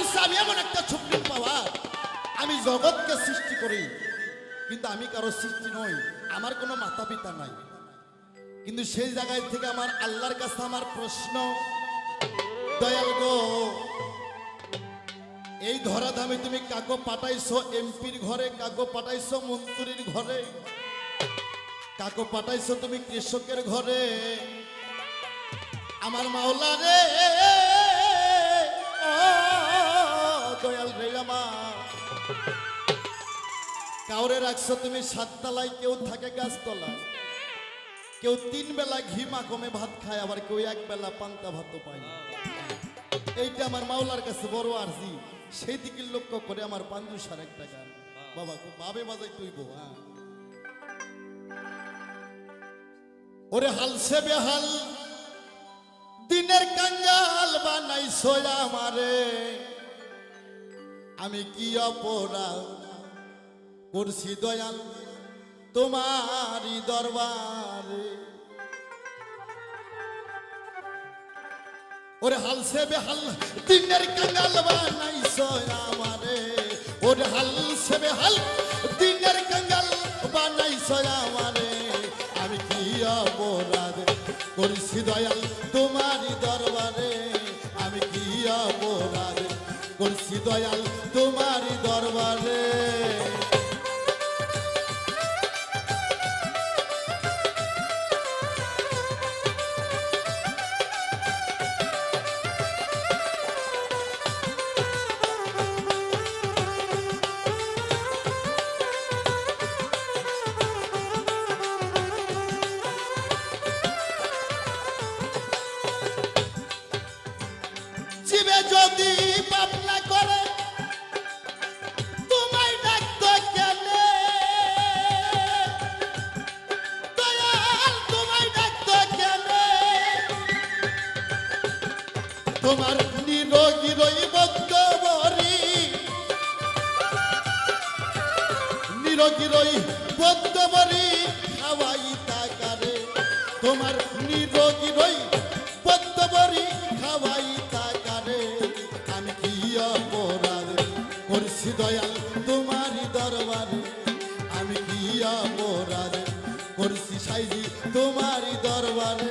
বলছে, আমি এমন একটা সুপ্রিম পাওয়ার। আমি জগৎকে সৃষ্টি করি, কিন্তু আমি কারও সৃষ্টি নই। আমার কোনো মাতা পিতা নাই। কিন্তু সেই জায়গায় থেকে আমার আল্লাহর কাছে আমার প্রশ্ন, দয়াল গো, এই ধরাধামে তুমি কাকো পাঠাইছো এমপির ঘরে, কাকো পাঠাইছো মন্ত্রীর ঘরে, কাকো পাঠাইছো তুমি কৃষকের ঘরে? আমার মাওলা রে কাউরে রাখছো তুমি সাততলায়, কেউ থাকে গাছতলায়। কেউ তিন বেলা ঘি মাকমে ভাত খায়, আবার কেউ এক বেলা পান্তা ভাতও পায় না। এইটা আমার মাওলার কাছে বড় আরজি। সেই দিকে লক্ষ্য করে আমার পাঞ্জুসার একটা গান। বাবা, খুব ভাবে বাজাই তুইব হ্যাঁ। ওরে হাল সে বেহাল, দিনের কাঙ্গাল বানাইছো আমারে। আমি কি অপরাধ করছি দয়াল, তোমারই দরবারে। ওরে হাল সে বেহাল দিনের কাঙ্গাল বানাইছো আমারে। ওরে হাল সে বেহাল দিনের কাঙ্গাল বানাইছো আমারে। আমি কি অপরাধ করছি দয়াল, তোমারই দরবারে? আমি কি অপরাধ করছি দয়াল, তোমারই দরবারে? তোমার নিরোগী রইব বরি নিরোগী রই বদ্ধবরি খাওয়াই তাকারে তোমার নিরোগী রই বদ্ধবরি খাওয়াই তাকারে আমি কি অপরাধ করছি দয়াল তোমারই দরবারে? আমি কি অপরাধ করছি সাইজি তোমারই দরবারে?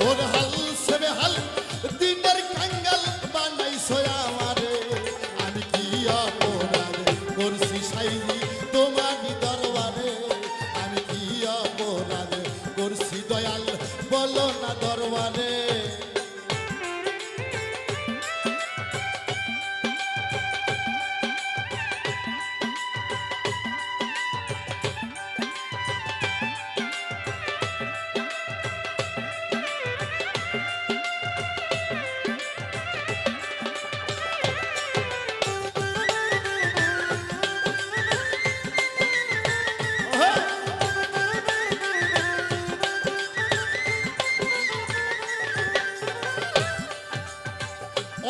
ওর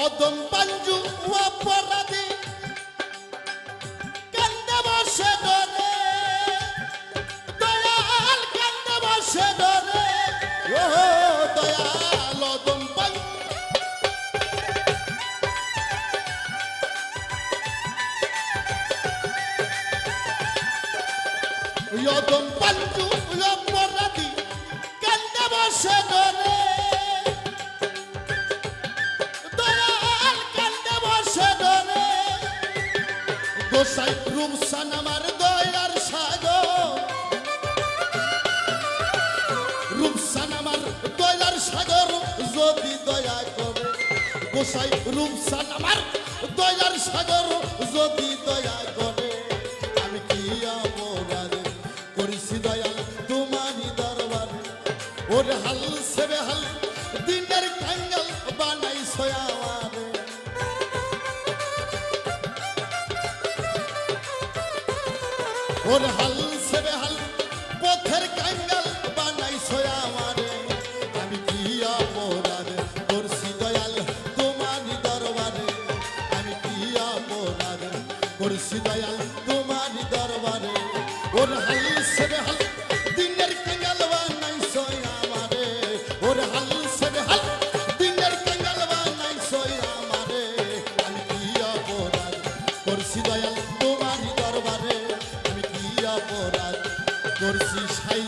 অদম পাঞ্জু অপরাধী। কান্দে বসে ডরে দয়াল কান্দে বসে ডরে ও দয়াল অদম পাঞ্জু। অদম পাঞ্জু অপরাধী কান্দে বসে ডরে সাইক্রুম সানামার দয়ার সাগর। রূপসান আমার দয়ার সাগর যদি দয়া করে গোসাই রূপসান আমার ওর হাল সেবে হাল করছি সাই